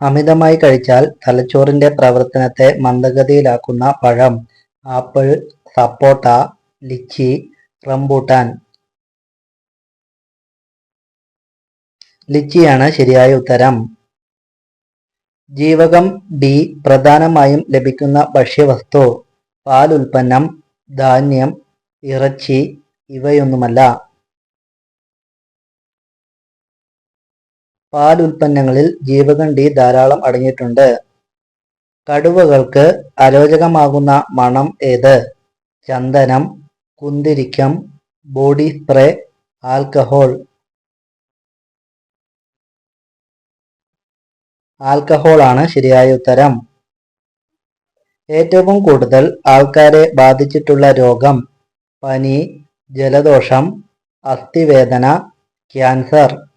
അമിതമായി കഴിച്ചാൽ തലച്ചോറിന്റെ പ്രവർത്തനത്തെ മന്ദഗതിയിലാക്കുന്ന പഴം ആപ്പിൾ സപ്പോട്ട ലിച്ചി റംബൂട്ടാൻ. ലിച്ചിയാണ് ശരിയായ ഉത്തരം. ജീവകം ഡി പ്രധാനമായും ലഭിക്കുന്ന ഭക്ഷ്യവസ്തു പാൽ ഉൽപ്പന്നം ധാന്യം ഇറച്ചി ഇവയൊന്നുമല്ല. പാൽ ഉൽപ്പന്നങ്ങളിൽ ജീവകം ഡി ധാരാളം അടങ്ങിയിട്ടുണ്ട്. കടുവകൾക്ക് അരോചകമാകുന്ന മണം ഏത്? ചന്ദനം കുന്തിരിക്കം ബോഡി സ്പ്രേ ആൽക്കഹോൾ. ആൽക്കഹോൾ ആണ് ശരിയായ ഉത്തരം. ഏറ്റവും കൂടുതൽ ആൾക്കാരെ ബാധിച്ചിട്ടുള്ള രോഗം പനി ജലദോഷം അസ്ഥിവേദന ക്യാൻസർ.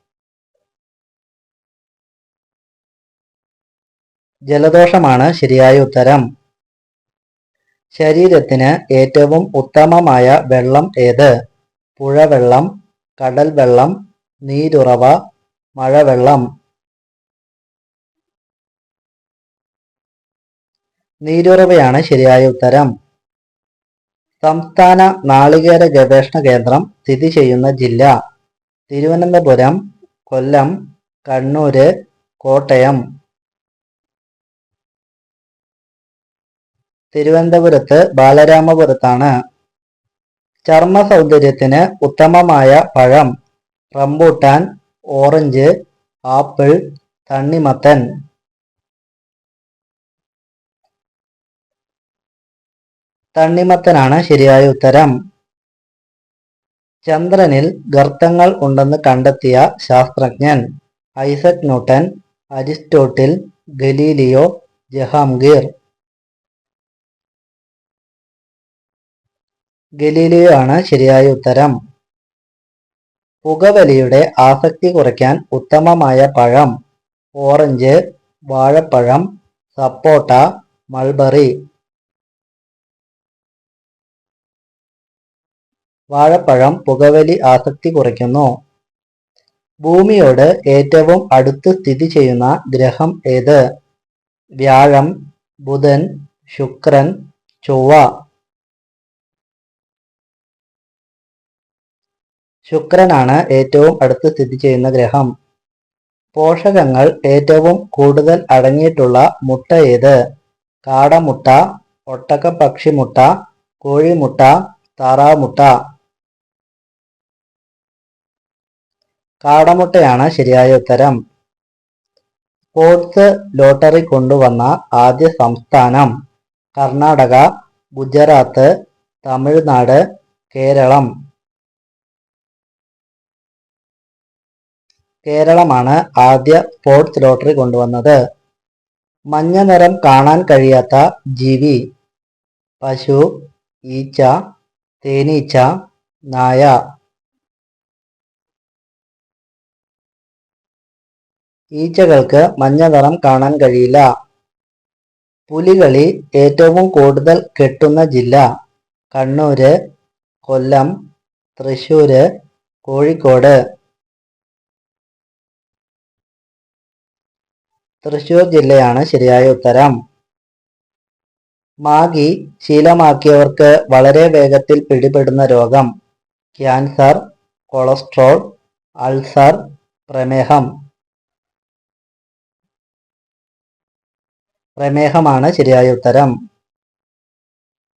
ജലദോഷമാണ് ശരിയായ ഉത്തരം. ശരീരത്തിന് ഏറ്റവും ഉത്തമമായ വെള്ളം ഏത്? പുഴവെള്ളം കടൽ വെള്ളം നീരുറവ മഴവെള്ളം. നീരുറവയാണ് ശരിയായ ഉത്തരം. സംസ്ഥാന നാളികേര ഗവേഷണ കേന്ദ്രം സ്ഥിതി ചെയ്യുന്ന ജില്ല തിരുവനന്തപുരം കൊല്ലം കണ്ണൂര് കോട്ടയം. തിരുവനന്തപുരത്ത് ബാലരാമപുരത്താണ്. ചർമ്മ സൗന്ദര്യത്തിന് ഉത്തമമായ പഴം റംബൂട്ടാൻ ഓറഞ്ച് ആപ്പിൾ തണ്ണിമത്തൻ. തണ്ണിമത്തനാണ് ശരിയായ ഉത്തരം. ചന്ദ്രനിൽ ഗർത്തങ്ങൾ ഉണ്ടെന്ന് കണ്ടെത്തിയ ശാസ്ത്രജ്ഞൻ Isaac Newton Aristotle Galileo Jahangir. Galileo ആണ് ശരിയായ ഉത്തരം. പുകവലിയുടെ ആസക്തി കുറയ്ക്കാൻ ഉത്തമമായ പഴം ഓറഞ്ച് വാഴപ്പഴം സപ്പോട്ട മൾബറി. വാഴപ്പഴം പുകവലി ആസക്തി കുറയ്ക്കുന്നു. ഭൂമിയോട് ഏറ്റവും അടുത്ത് സ്ഥിതി ചെയ്യുന്ന ഗ്രഹം ഏത്? വ്യാഴം ബുധൻ ശുക്രൻ ചൊവ്വ. ശുക്രനാണ് ഏറ്റവും അടുത്ത് സ്ഥിതി ചെയ്യുന്ന ഗ്രഹം. പോഷകങ്ങൾ ഏറ്റവും കൂടുതൽ അടങ്ങിയിട്ടുള്ള മുട്ട ഏത്? കാടമുട്ട ഒട്ടകപ്പക്ഷിമുട്ട കോഴിമുട്ട താറാമുട്ട കാടമുട്ടയാണ് ശരിയായ ഉത്തരം. സ്പോർട്സ് ലോട്ടറി കൊണ്ടുവന്ന ആദ്യ സംസ്ഥാനം കർണാടക ഗുജറാത്ത് തമിഴ്നാട് കേരളം. കേരളമാണ് ആദ്യ സ്പോർട്സ് ലോട്ടറി കൊണ്ടുവന്നത്. മഞ്ഞ നിറം കാണാൻ കഴിയാത്ത ജീവി പശു ഈച്ച തേനീച്ച നായ. ഈച്ചകൾക്ക് മഞ്ഞ നിറം കാണാൻ കഴിയില്ല. പുലികളി ഏറ്റവും കൂടുതൽ കെട്ടുന്ന ജില്ല കണ്ണൂര് കൊല്ലം തൃശ്ശൂര് കോഴിക്കോട്. തൃശൂർ ജില്ലയാണ് ശരിയായ ഉത്തരം. മാഗി ശീലമാക്കിയവർക്ക് വളരെ വേഗത്തിൽ പിടിപെടുന്ന രോഗം. ക്യാൻസർ കൊളസ്ട്രോൾ അൾസർ പ്രമേഹം. പ്രമേഹമാണ് ശരിയായ ഉത്തരം.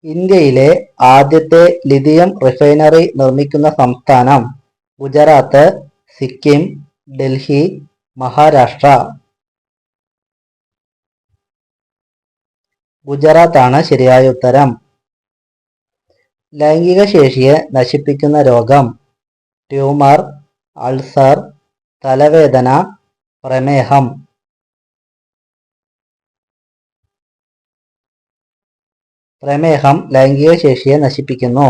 ഇന്ത്യയിലെ ആദ്യത്തെ ലിഥിയം റിഫൈനറി നിർമ്മിക്കുന്ന സംസ്ഥാനം ഗുജറാത്ത് സിക്കിം ഡൽഹി മഹാരാഷ്ട്ര. ഗുജറാത്താണ് ശരിയായ ഉത്തരം. ലൈംഗിക ശേഷിയെ നശിപ്പിക്കുന്ന രോഗം. ട്യൂമർ അൾസർ തലവേദന പ്രമേഹം. പ്രമേഹം ലൈംഗിക ശേഷിയെ നശിപ്പിക്കുന്നു.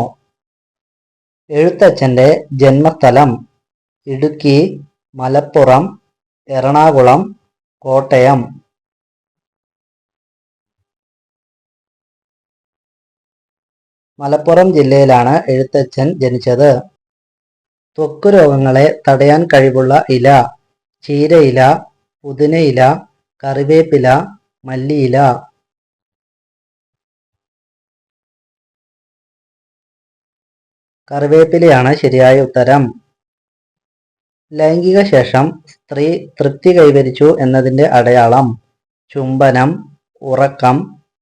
എഴുത്തച്ഛന്റെ ജന്മസ്ഥലം. ഇടുക്കി മലപ്പുറം എറണാകുളം കോട്ടയം. മലപ്പുറം ജില്ലയിലാണ് എഴുത്തച്ഛൻ ജനിച്ചത്. ത്വക്ക് രോഗങ്ങളെ തടയാൻ കഴിവുള്ള ഇല ചീരയില പുതിനയില കറിവേപ്പില മല്ലിയില. കറിവേപ്പിലയാണ് ശരിയായ ഉത്തരം. ലൈംഗിക ശേഷം സ്ത്രീ തൃപ്തി കൈവരിച്ചു എന്നതിന്റെ അടയാളം. ചുംബനം ഉറക്കം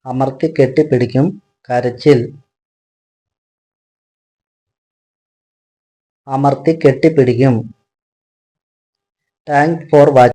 അമർത്തി കെട്ടിപ്പിടിക്കും കരച്ചിൽ. അമർത്തി കെട്ടിപ്പിടിക്കും. Thank for watching